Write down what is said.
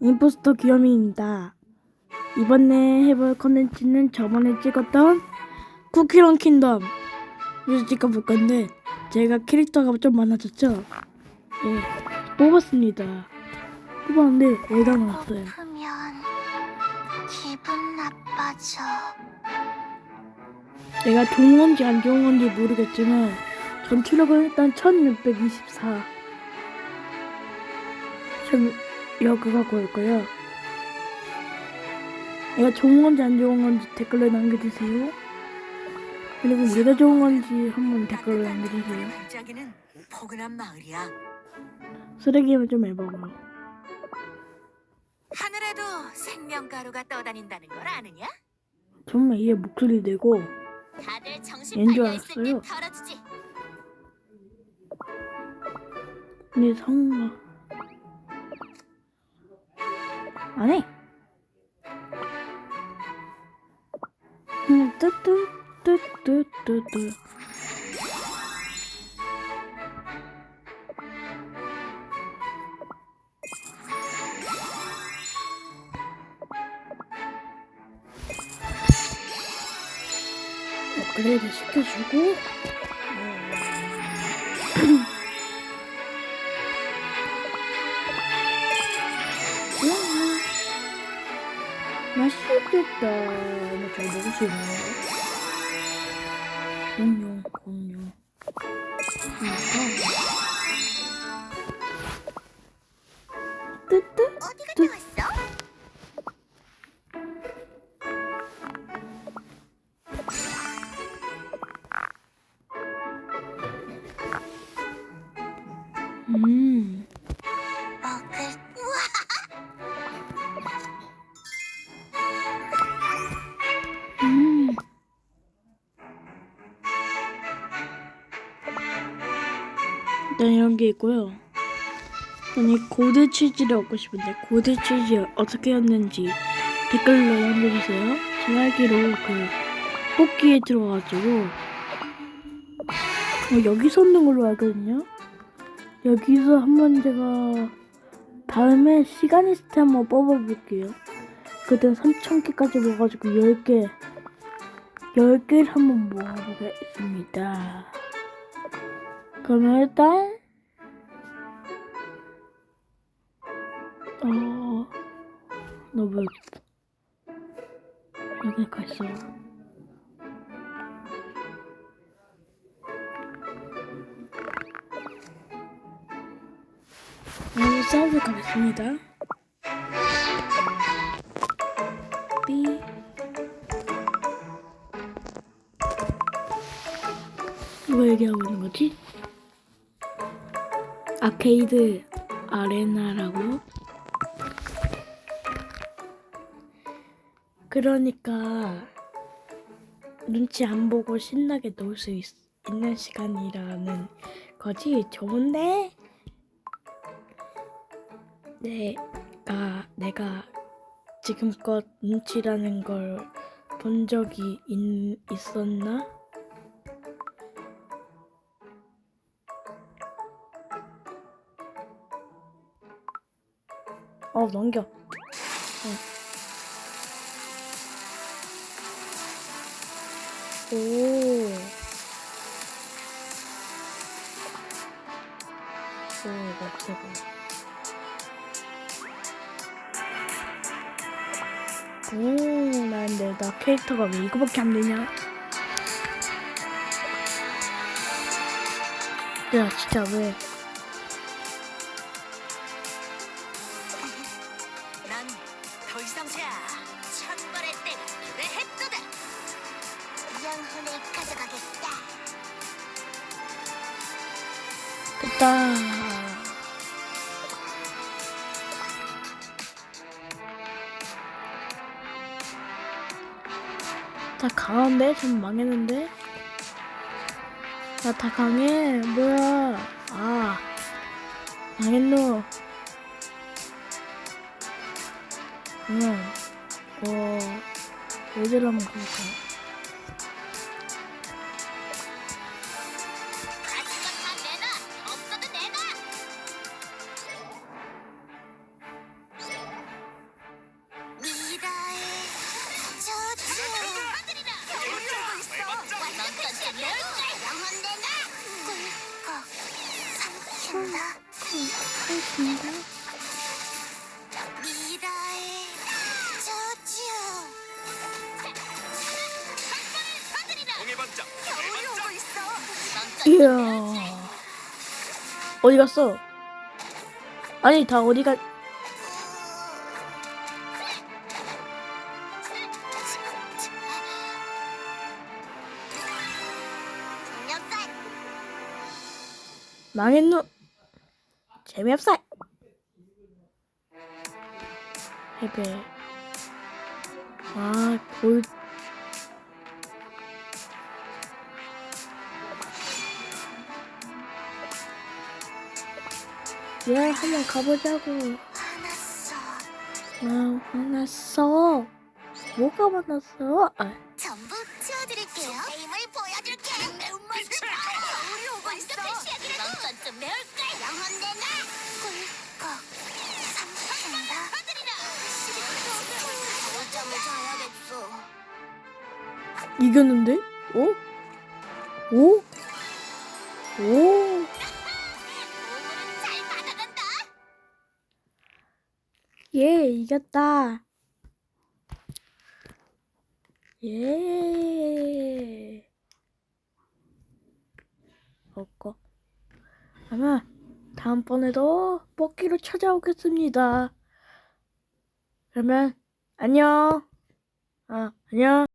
임포스터 귀요미입니다. 이번에 해볼 컨텐츠는 저번에 찍었던 쿠키런 킹덤 을 찍어볼 건데 제가 캐릭터가 좀 많아졌죠? 예, 뽑았습니다. 뽑았는데 애가 나왔어요. 아프면 기분 나빠져. 내가 좋은 건지 안 좋은 건지 모르겠지만 전투력은 일단 1624 좀 여그가 고일 거예요 내가 좋은 건지 안 좋은 건지 댓글로 남겨주세요 그리고 내가 좋은 건지 한번 댓글로 남겨주세요 반짝이는 포근한 마을이야. 쓰레기는 좀 해봐고요 하늘에도 생명가루가 떠다닌다는 걸 아느냐? 정말 얘 목소리 내고 다들 정신 팔려 있을 때 알았어요. 털어주지. 내 성우가 안해. 그냥 뜨뜨뜨뜨뜨뜨 업그레이드 시켜주고 맛있겠다. 이거 잘 먹을 수 있네. 공룡, 공룡. 뜨뜨? 어디 뜨- 갔다 왔어? 음. 일단 이런 게 있고요. 이 고대 치즈를 얻고 싶은데 고대 치즈 어떻게 얻는지 댓글로 남겨주세요. 제가 알기로 그 뽑기에 들어가가지고 어, 여기서 얻는 걸로 알거든요. 여기서 한번 제가 다음에 시간 있을 때 한번 뽑아볼게요. 그때 3,000개까지 모아가지고 10개 10개를 한번 모아보겠습니다. 그러면 일단 어... 넣어봐야겠다. 여기 갔어. 오늘 사우드 가겠습니다. 삐. 뭐 얘기하고 있는 거지? 아케이드 아레나라고? 그러니까 눈치 안 보고 신나게 놀 수 있는 시간이라는 거지 좋은데 내가 내가 지금껏 눈치라는 걸 본 적이 있, 있었나? 어 넘겨. 어. 오. 오 이거 없애고. 오, 나 근데 나 캐릭터가 왜 이거밖에 안 되냐? 야, 진짜 왜? 자. 천벌의 때가 도래했도다. 영혼을 가져가겠다. 됐다. 다 강한데? 좀 망했는데? 나 다 강해. 뭐야. 아. 망했노. 그러면 어 예제를 한번 가볼까요? 영원대가 공의 반짝. 겨울이 오고 있어. 이야. 어디 갔어? 아니, 다 어디 가, 동력살. 망했노? 재미없어! 해배. 아, 골, 예, 한번 가보자고. 화났어. 아, 화났어. 뭐가 화났어? 아, 전부 치워드릴게요. 게임을 보여줄게. 매운맛을 겨울이 오고 있어. 이번 건좀 꿀꺽 삼킨다. 겨울잠을 자야겠어. 이겼는데? 어? 오? 오? 이겼다. 예. 없고. 아마 다음번에도 뽑기로 찾아오겠습니다. 그러면 안녕. 아, 안녕.